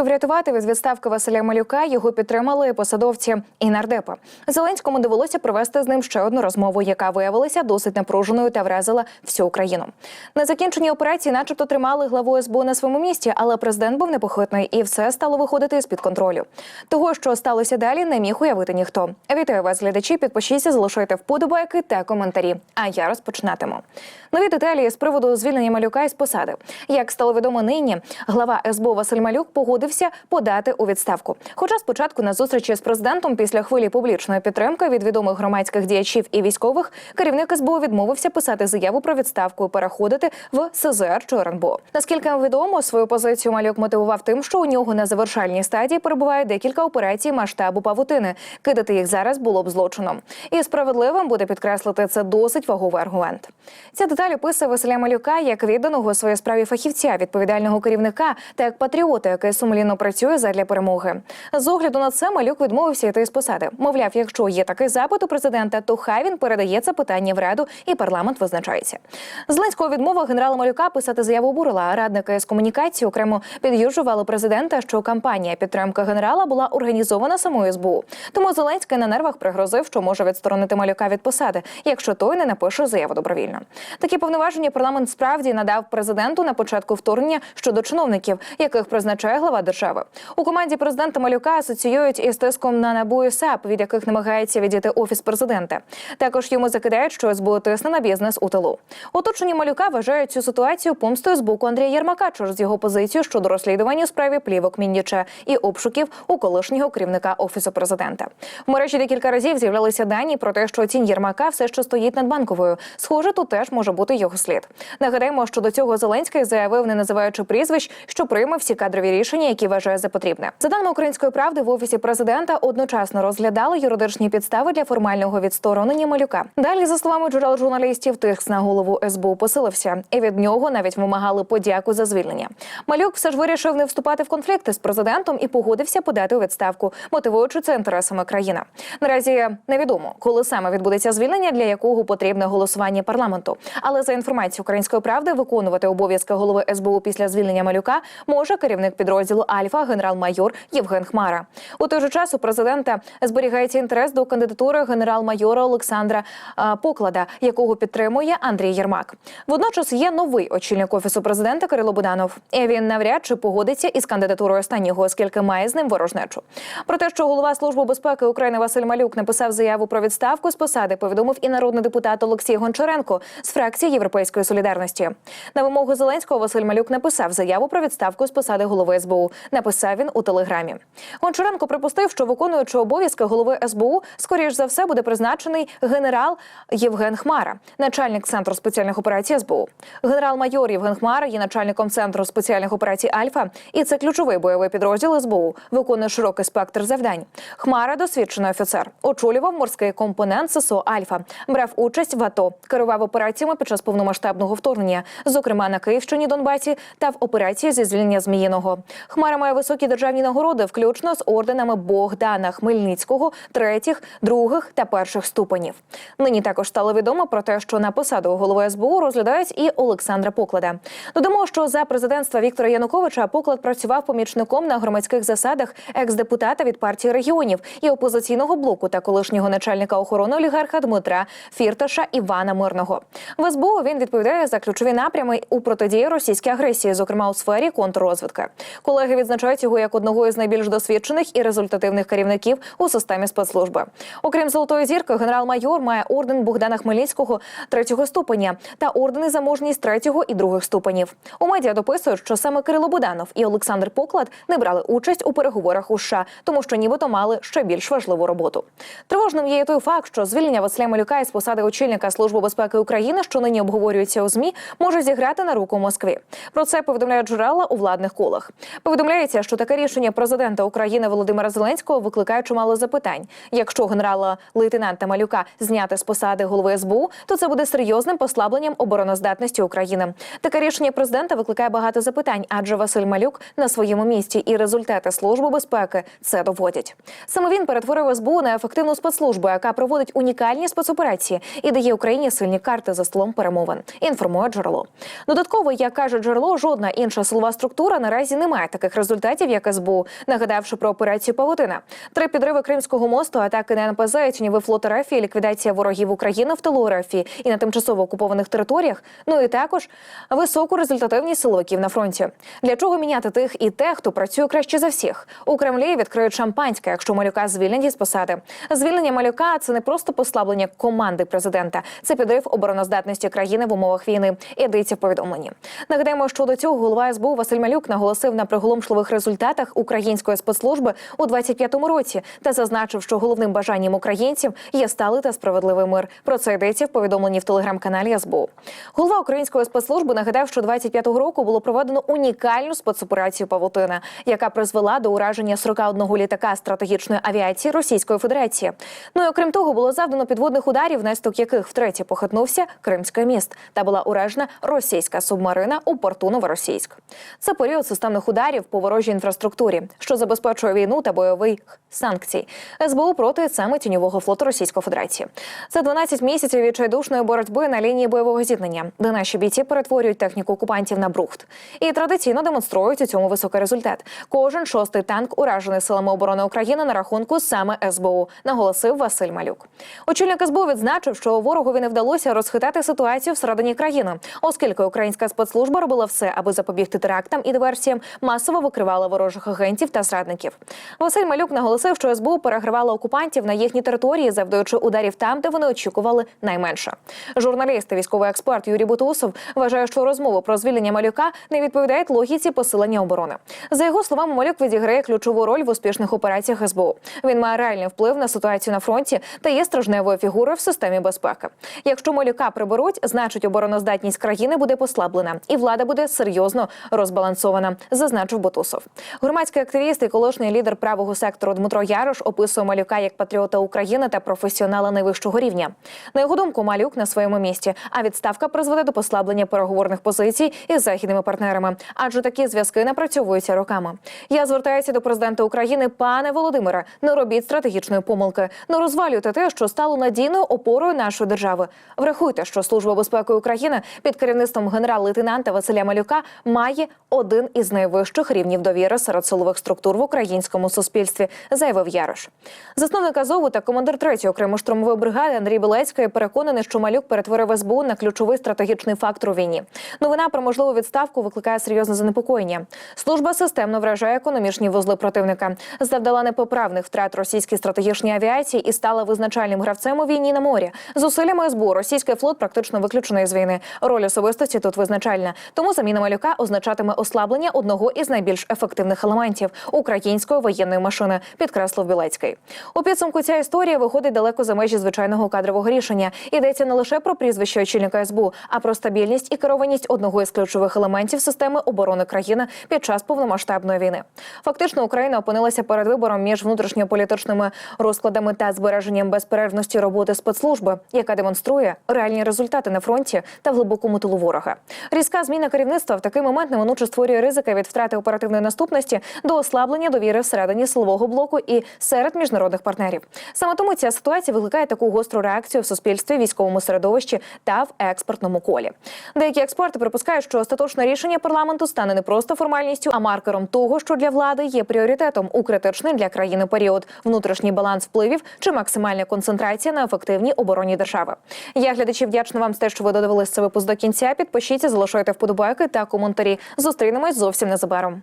Щоб врятувати від відставки Василя Малюка, його підтримали посадовці і нардепи. Зеленському довелося провести з ним ще одну розмову, яка виявилася досить напруженою та вразила всю Україну. На закінченні операції, начебто, тримали главу СБУ на своєму місці, але президент був непохитний і все стало виходити з під контролю. Того, що сталося далі, не міг уявити ніхто. Вітаю вас, глядачі. Підпишіться, залишайте вподобайки та коментарі. А я розпочинатиму. Нові деталі з приводу звільнення малюка із посади. Як стало відомо нині, глава СБУ Василь Малюк погодився подати у відставку. Хоча спочатку на зустрічі з президентом після хвилі публічної підтримки від відомих громадських діячів і військових керівник СБУ відмовився писати заяву про відставку і переходити в СЗР чи РНБО. Наскільки відомо, свою позицію малюк мотивував тим, що у нього на завершальній стадії перебуває декілька операцій масштабу павутини. Кидати їх зараз було б злочином. І справедливим буде підкреслити це досить ваговий аргумент. Ця деталь описує Василя Малюка як відданого своїй справі фахівця, відповідального керівника та як патріота, який сумлінно працює задля перемоги. З огляду на це малюк відмовився йти з посади. Мовляв, якщо є такий запит у президента, то хай він передає це питання в раду, і парламент визначається. Зеленського відмова генерала Малюка писати заяву обурила. Радники з комунікації окремо під'южували президента, що кампанія підтримки генерала була організована самою СБУ. Тому Зеленський на нервах пригрозив, що може відсторонити малюка від посади, якщо той не напише заяву добровільно. Такі повноваження парламент справді надав президенту на початку вторгнення щодо чиновників, яких призначає глава держави. У команді президента Малюка асоціюють із тиском на НАБУ і САП, від яких намагається відійти офіс президента. Також йому закидають, що СБУ тисне на бізнес у тилу. Оточені Малюка вважають цю ситуацію помстою з боку Андрія Єрмака через його позицію щодо розслідування у справі плівок Мінніча і обшуків у колишнього керівника офісу президента. В мережі декілька разів з'являлися дані про те, що тінь Єрмака все ще стоїть над банковою. Схоже, тут теж може бути його слід. Нагадаємо, що до цього Зеленський заявив, не називаючи прізвищ, що прийме всі кадрові рішення, які вважає за потрібне. За даними української правди, в офісі президента одночасно розглядали юридичні підстави для формального відсторонення малюка. Далі, за словами джерел журналістів, тиск на голову СБУ посилився, і від нього навіть вимагали подяку за звільнення. Малюк все ж вирішив не вступати в конфлікти з президентом і погодився подати у відставку, мотивуючи це інтересами країни. Наразі невідомо, коли саме відбудеться звільнення, для якого потрібне голосування парламенту. Але за інформацією української правди, виконувати обов'язки голови СБУ після звільнення малюка може керівник підрозділу Альфа генерал-майор Євген Хмара. У той же час у президента зберігається інтерес до кандидатури генерал-майора Олександра Поклада, якого підтримує Андрій Єрмак. Водночас є новий очільник офісу президента Кирило Буданов. І він навряд чи погодиться із кандидатурою останнього, оскільки має з ним ворожнечу. Про те, що голова служби безпеки України Василь Малюк написав заяву про відставку з посади, повідомив і народний депутат Олексій Гончаренко з фракції Європейської солідарності. На вимогу Зеленського Василь Малюк написав заяву про відставку з посади голови СБУ. Написав він у телеграмі. Гончаренко припустив, що виконуючи обов'язки голови СБУ, скоріш за все буде призначений генерал Євген Хмара, начальник центру спеціальних операцій СБУ. Генерал-майор Євген Хмара є начальником центру спеціальних операцій Альфа, і це ключовий бойовий підрозділ СБУ. Виконує широкий спектр завдань. Хмара досвідчений офіцер, очолював морський компонент ССО Альфа, брав участь в АТО, керував операціями під час повномасштабного вторгнення, зокрема на Київщині, Донбасі та в операції зі звільнення Зміїного. Хмара має високі державні нагороди, включно з орденами Богдана Хмельницького, третіх, других та перших ступенів. Нині також стало відомо про те, що на посаду голови СБУ розглядають і Олександра Поклада. Додамо, що за президентства Віктора Януковича Поклад працював помічником на громадських засадах екс-депутата від партії регіонів і опозиційного блоку та колишнього начальника охорони олігарха Дмитра Фірташа Івана Мирного. В СБУ він відповідає за ключові напрями у протидії російській агресії, зокрема у сфері контррозвідки. Колеги відзначають його як одного із найбільш досвідчених і результативних керівників у системі спецслужби. Окрім золотої зірки, генерал-майор має орден Богдана Хмельницького третього ступеня та ордени за мужність третього і других ступенів. У медіа дописують, що саме Кирило Буданов і Олександр Поклад не брали участь у переговорах у США, тому що нібито мали ще більш важливу роботу. Тривожним є той факт, що звільнення Василя Малюка із посади очільника служби безпеки України, що нині обговорюється у змі, може зіграти на руку Москві. Про це повідомляють джерела у владних колах. Повідомляється, що таке рішення президента України Володимира Зеленського викликає чимало запитань. Якщо генерала лейтенанта Малюка зняти з посади голови СБУ, то це буде серйозним послабленням обороноздатності України. Таке рішення президента викликає багато запитань, адже Василь Малюк на своєму місці і результати служби безпеки це доводять. Саме він перетворив СБУ на ефективну спецслужбу, яка проводить унікальні спецоперації і дає Україні сильні карти за столом перемовин. Інформує джерело. Додатково, як каже джерело, жодна інша силова структура наразі не має таких таких результатів, як СБУ, нагадавши про операцію Павутина, три підриви Кримського мосту, атаки на НПЗ, тіньовий флот РФ, ліквідація ворогів України в тилу і на тимчасово окупованих територіях. Ну і також високу результативність силовиків на фронті. Для чого міняти тих і те, хто працює краще за всіх? У Кремлі відкриють шампанське, якщо малюка звільнені з посади. Звільнення малюка це не просто послаблення команди президента, це підрив обороноздатності країни в умовах війни. Ідеться в повідомленні. Нагадаємо, що до цього голова СБУ Василь Малюк наголосив на приголомшливих результатах української спецслужби у 25-му році та зазначив, що головним бажанням українців є сталий та справедливий мир. Про це йдеться в повідомленні в телеграм-каналі СБУ. Голова української спецслужби нагадав, що 25-го року було проведено унікальну спецоперацію Павутина, яка призвела до ураження 41 літака стратегічної авіації Російської Федерації. Ну і окрім того, було завдано підводних ударів, внаслідок яких втретє похитнувся Кримський міст та була уражена російська субмарина у порту Новоросійськ. Це період системних ударів по ворожій інфраструктурі, що забезпечує війну та бойових санкцій. СБУ проти саме тіньового флоту Російської Федерації. За 12 місяців відчайдушної боротьби на лінії бойового зіткнення, де наші бійці перетворюють техніку окупантів на брухт і традиційно демонструють у цьому високий результат. Кожен шостий танк уражений силами оборони України на рахунку саме СБУ, наголосив Василь Малюк. Очільник СБУ відзначив, що ворогові не вдалося розхитати ситуацію всередині країни, оскільки українська спецслужба робила все, аби запобігти терактам і диверсіям, масово викривала ворожих агентів та зрадників. Василь Малюк наголосив, що СБУ перегривала окупантів на їхній території, завдаючи ударів там, де вони очікували найменше. Журналіст та військовий експерт Юрій Бутусов вважає, що розмови про звільнення малюка не відповідають логіці посилення оборони. За його словами, малюк відіграє ключову роль в успішних операціях СБУ. Він має реальний вплив на ситуацію на фронті та є стражневою фігурою в системі безпеки. Якщо малюка приберуть, значить обороноздатність країни буде послаблена, і влада буде серйозно розбалансована, зазначив Бутусов. Громадський активіст і колишній лідер правого сектору Дмитро Ярош описує малюка як патріота України та професіонала найвищого рівня. На його думку, малюк на своєму місці, а відставка призведе до послаблення переговорних позицій із західними партнерами, адже такі зв'язки напрацьовуються роками. Я звертаюся до президента України, пане Володимире, не робіть стратегічної помилки, не розвалюйте те, що стало надійною опорою нашої держави. Врахуйте, що служба безпеки України під керівництвом генерал-лейтенанта Василя Малюка має один із найвищих рівнів довіри серед силових структур в українському суспільстві, заявив Ярош. Засновник Азову та командир 3-ї окремої штурмової бригади Андрій Білецький переконаний, що Малюк перетворив СБУ на ключовий стратегічний фактор у війні. Новина про можливу відставку викликає серйозне занепокоєння. Служба системно вражає економічні вузли противника, завдала непоправних втрат російській стратегічній авіації і стала визначальним гравцем у війні на морі. Зусиллями СБУ російський флот практично виключений з війни. Роль особистості тут визначальна. Тому заміна малюка означатиме ослаблення одного із найбільш ефективних елементів української воєнної машини, підкреслив Білецький. У підсумку ця історія виходить далеко за межі звичайного кадрового рішення. Йдеться не лише про прізвище очільника СБУ, а про стабільність і керованість одного із ключових елементів системи оборони країни під час повномасштабної війни. Фактично, Україна опинилася перед вибором між внутрішньополітичними розкладами та збереженням безперервності роботи спецслужби, яка демонструє реальні результати на фронті та в глибокому тилу ворога. Різка зміна керівництва в такий момент неминуче створює ризики від втрати оперативної наступності до ослаблення довіри всередині силового блоку і серед міжнародних партнерів. Саме тому ця ситуація викликає таку гостру реакцію в суспільстві, військовому середовищі та в експертному колі. Деякі експерти припускають, що остаточне рішення парламенту стане не просто формальністю, а маркером того, що для влади є пріоритетом у критичний для країни період внутрішній баланс впливів чи максимальна концентрація на ефективній обороні держави. Я глядачі вдячна вам за те, що ви додивились це випуск до кінця. Підпишіться, залишайте вподобайки та коментарі. Зустрінемось зовсім незабаром.